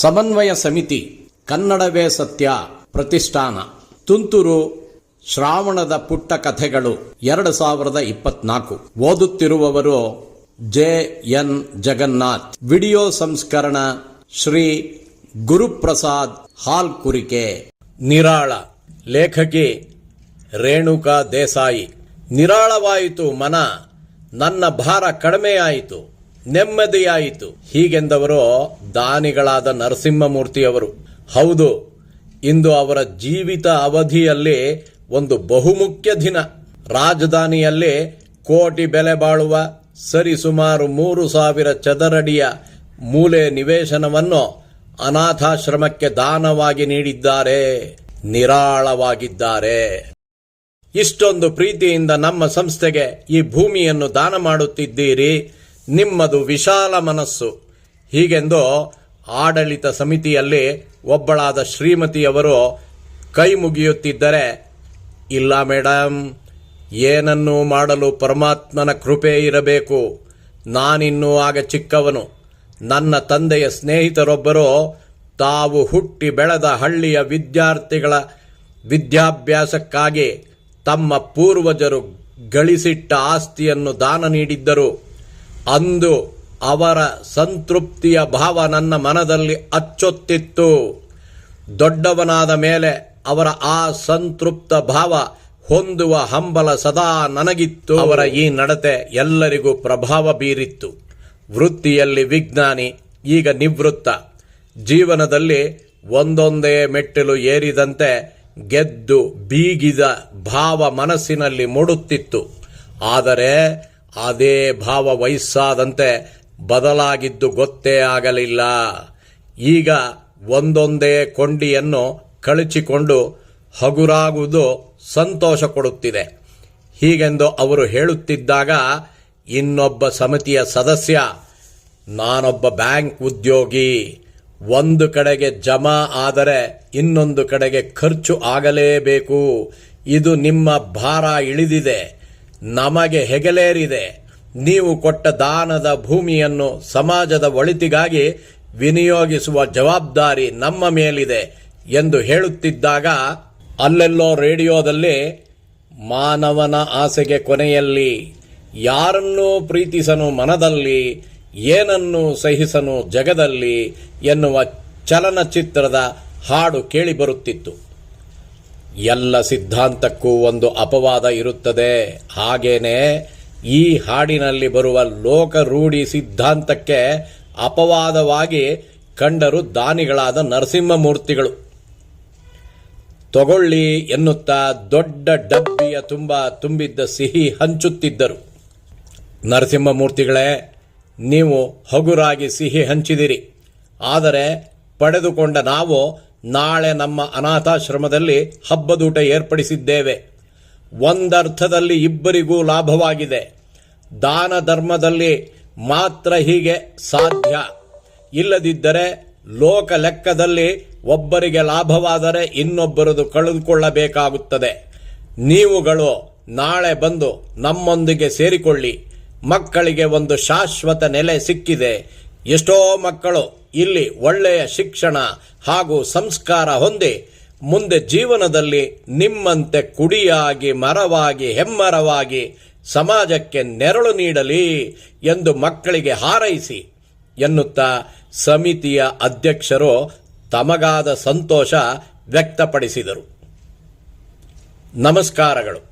ಸಮನ್ವಯ ಸಮಿತಿ ಕನ್ನಡವೇ ಸತ್ಯ ಪ್ರತಿಷ್ಠಾನ. ತುಂತುರು ಶ್ರಾವಣದ ಪುಟ್ಟ ಕಥೆಗಳು ಎರಡು ಸಾವಿರದ ಇಪ್ಪತ್ನಾಲ್ಕು. ಓದುತ್ತಿರುವವರು ಜೆ ಎನ್ ಜಗನ್ನಾಥ್. ವಿಡಿಯೋ ಸಂಸ್ಕರಣ ಶ್ರೀ ಗುರುಪ್ರಸಾದ್ ಹಾಲ್ ಕುರಿಕೆ ನಿರಾಳ ಲೇಖಕಿ ರೇಣುಕಾ ದೇಸಾಯಿ. ನಿರಾಳವಾಯಿತು ಮನ, ನನ್ನ ಭಾರ ಕಡಿಮೆಯಾಯಿತು. ನೆಮ್ಮದಿಯಾಯಿತು. ಹೀಗೆಂದವರು ದಾನಿಗಳಾದ ನರಸಿಂಹಮೂರ್ತಿಯವರು. ಹೌದು, ಇಂದು ಅವರ ಜೀವಿತ ಅವಧಿಯಲ್ಲಿ ಒಂದು ಬಹುಮುಖ್ಯ ದಿನ. ರಾಜಧಾನಿಯಲ್ಲಿ ಕೋಟಿ ಬೆಲೆ ಬಾಳುವ ಸರಿಸುಮಾರು ಮೂರು ಸಾವಿರ ಚದರಡಿಯ ಮೂಲೆ ನಿವೇಶನವನ್ನು ಅನಾಥಾಶ್ರಮಕ್ಕೆ ದಾನವಾಗಿ ನೀಡಿದ್ದಾರೆ. ನಿರಾಳವಾಗಿದ್ದಾರೆ. ಇಷ್ಟೊಂದು ಪ್ರೀತಿಯಿಂದ ನಮ್ಮ ಸಂಸ್ಥೆಗೆ ಈ ಭೂಮಿಯನ್ನು ದಾನ ಮಾಡುತ್ತಿದ್ದೀರಿ. ನಿಮ್ಮದು ವಿಶಾಲ ಮನಸ್ಸು. ಹೀಗೆಂದು ಆಡಳಿತ ಸಮಿತಿಯಲ್ಲಿ ಒಬ್ಬಳಾದ ಶ್ರೀಮತಿಯವರು ಕೈ ಮುಗಿಯುತ್ತಿದ್ದರೆ, ಇಲ್ಲ ಮೇಡಮ್ ಏನನ್ನೂ ಮಾಡಲು ಪರಮಾತ್ಮನ ಕೃಪೆ ಇರಬೇಕು. ನಾನಿನ್ನೂ ಆಗ ಚಿಕ್ಕವನು. ನನ್ನ ತಂದೆಯ ಸ್ನೇಹಿತರೊಬ್ಬರು ತಾವು ಹುಟ್ಟಿ ಬೆಳೆದ ಹಳ್ಳಿಯ ವಿದ್ಯಾರ್ಥಿಗಳ ವಿದ್ಯಾಭ್ಯಾಸಕ್ಕಾಗಿ ತಮ್ಮ ಪೂರ್ವಜರು ಗಳಿಸಿಟ್ಟ ಆಸ್ತಿಯನ್ನು ದಾನ ನೀಡಿದ್ದರು. ಅಂದು ಅವರ ಸಂತೃಪ್ತಿಯ ಭಾವ ನನ್ನ ಮನದಲ್ಲಿ ಅಚ್ಚೊತ್ತಿತ್ತು. ದೊಡ್ಡವನಾದ ಮೇಲೆ ಅವರ ಆ ಸಂತೃಪ್ತ ಭಾವ ಹೊಂದುವ ಹಂಬಲ ಸದಾ ನನಗಿತ್ತು. ಅವರ ಈ ನಡತೆ ಎಲ್ಲರಿಗೂ ಪ್ರಭಾವ ಬೀರಿತ್ತು. ವೃತ್ತಿಯಲ್ಲಿ ವಿಜ್ಞಾನಿ, ಈಗ ನಿವೃತ್ತ. ಜೀವನದಲ್ಲಿ ಒಂದೊಂದೇ ಮೆಟ್ಟಿಲು ಏರಿದಂತೆ ಗೆದ್ದು ಬೀಗಿದ ಭಾವ ಮನಸ್ಸಿನಲ್ಲಿ ಮೂಡುತ್ತಿತ್ತು. ಆದರೆ ಅದೇ ಭಾವ ವಯಸ್ಸಾದಂತೆ ಬದಲಾಗಿದ್ದು ಗೊತ್ತೇ ಆಗಲಿಲ್ಲ. ಈಗ ಒಂದೊಂದೇ ಕೊಂಡಿಯನ್ನು ಕಳಚಿಕೊಂಡು ಹಗುರಾಗುವುದು ಸಂತೋಷ ಕೊಡುತ್ತಿದೆ. ಹೀಗೆಂದು ಅವರು ಹೇಳುತ್ತಿದ್ದಾಗ ಇನ್ನೊಬ್ಬ ಸಮಿತಿಯ ಸದಸ್ಯ, ನಾನೊಬ್ಬ ಬ್ಯಾಂಕ್ ಉದ್ಯೋಗಿ, ಒಂದು ಕಡೆಗೆ ಜಮಾ ಆದರೆ ಇನ್ನೊಂದು ಕಡೆಗೆ ಖರ್ಚು ಆಗಲೇಬೇಕು. ಇದು ನಿಮ್ಮ ಭಾರ ಇಳಿದಿದೆ. ನಮಗೆ ಹೆಗಲೇರಿದೆ. ನೀವು ಕೊಟ್ಟ ದಾನದ ಭೂಮಿಯನ್ನು ಸಮಾಜದ ಒಳಿತಿಗಾಗಿ ವಿನಿಯೋಗಿಸುವ ಜವಾಬ್ದಾರಿ ನಮ್ಮ ಮೇಲಿದೆ ಎಂದು ಹೇಳುತ್ತಿದ್ದಾಗ ಅಲ್ಲೆಲ್ಲೋ ರೇಡಿಯೋದಲ್ಲಿ ಮಾನವನ ಆಸೆಗೆ ಕೊನೆಯಲ್ಲಿ ಯಾರನ್ನೂ ಪ್ರೀತಿಸನು ಮನದಲ್ಲಿ, ಏನನ್ನು ಸಹಿಸನು ಜಗದಲ್ಲಿ ಎನ್ನುವ ಚಲನಚಿತ್ರದ ಹಾಡು ಕೇಳಿಬರುತ್ತಿತ್ತು. ಎಲ್ಲ ಸಿದ್ಧಾಂತಕ್ಕೂ ಒಂದು ಅಪವಾದ ಇರುತ್ತದೆ. ಹಾಗೇನೆ ಈ ಹಾಡಿನಲ್ಲಿ ಬರುವ ಲೋಕರೂಢಿ ಸಿದ್ಧಾಂತಕ್ಕೆ ಅಪವಾದವಾಗಿ ಕಂಡರು ದಾನಿಗಳಾದ ನರಸಿಂಹಮೂರ್ತಿಗಳು. ತಗೊಳ್ಳಿ ಎನ್ನುತ್ತಾ ದೊಡ್ಡ ಡಬ್ಬಿಯ ತುಂಬ ತುಂಬಿದ್ದ ಸಿಹಿ ಹಂಚುತ್ತಿದ್ದರು. ನರಸಿಂಹಮೂರ್ತಿಗಳೇ, ನೀವು ಹಗುರಾಗಿ ಸಿಹಿ ಹಂಚಿದಿರಿ. ಆದರೆ ಪಡೆದುಕೊಂಡ ನಾವು ನಾಳೆ ನಮ್ಮ ಅನಾಥಾಶ್ರಮದಲ್ಲಿ ಹಬ್ಬದೂಟ ಏರ್ಪಡಿಸಿದ್ದೇವೆ. ಒಂದರ್ಥದಲ್ಲಿ ಇಬ್ಬರಿಗೂ ಲಾಭವಾಗಿದೆ. ದಾನ ಧರ್ಮದಲ್ಲಿ ಮಾತ್ರ ಹೀಗೆ ಸಾಧ್ಯ. ಇಲ್ಲದಿದ್ದರೆ ಲೋಕ ಲೆಕ್ಕದಲ್ಲಿ ಒಬ್ಬರಿಗೆ ಲಾಭವಾದರೆ ಇನ್ನೊಬ್ಬರದು ಕಳೆದುಕೊಳ್ಳಬೇಕಾಗುತ್ತದೆ. ನೀವುಗಳು ನಾಳೆ ಬಂದು ನಮ್ಮೊಂದಿಗೆ ಸೇರಿಕೊಳ್ಳಿ. ಮಕ್ಕಳಿಗೆ ಒಂದು ಶಾಶ್ವತ ನೆಲೆ ಸಿಕ್ಕಿದೆ. ಎಷ್ಟೋ ಮಕ್ಕಳು ಇಲ್ಲಿ ಒಳ್ಳೆಯ ಶಿಕ್ಷಣ ಹಾಗೂ ಸಂಸ್ಕಾರ ಹೊಂದಿ ಮುಂದೆ ಜೀವನದಲ್ಲಿ ನಿಮ್ಮಂತೆ ಕುಡಿಯಾಗಿ, ಮರವಾಗಿ, ಹೆಮ್ಮರವಾಗಿ ಸಮಾಜಕ್ಕೆ ನೆರಳು ನೀಡಲಿ ಎಂದು ಮಕ್ಕಳಿಗೆ ಹಾರೈಸಿ ಎನ್ನುತ್ತಾ ಸಮಿತಿಯ ಅಧ್ಯಕ್ಷರು ತಮಗಾದ ಸಂತೋಷ ವ್ಯಕ್ತಪಡಿಸಿದರು. ನಮಸ್ಕಾರಗಳು.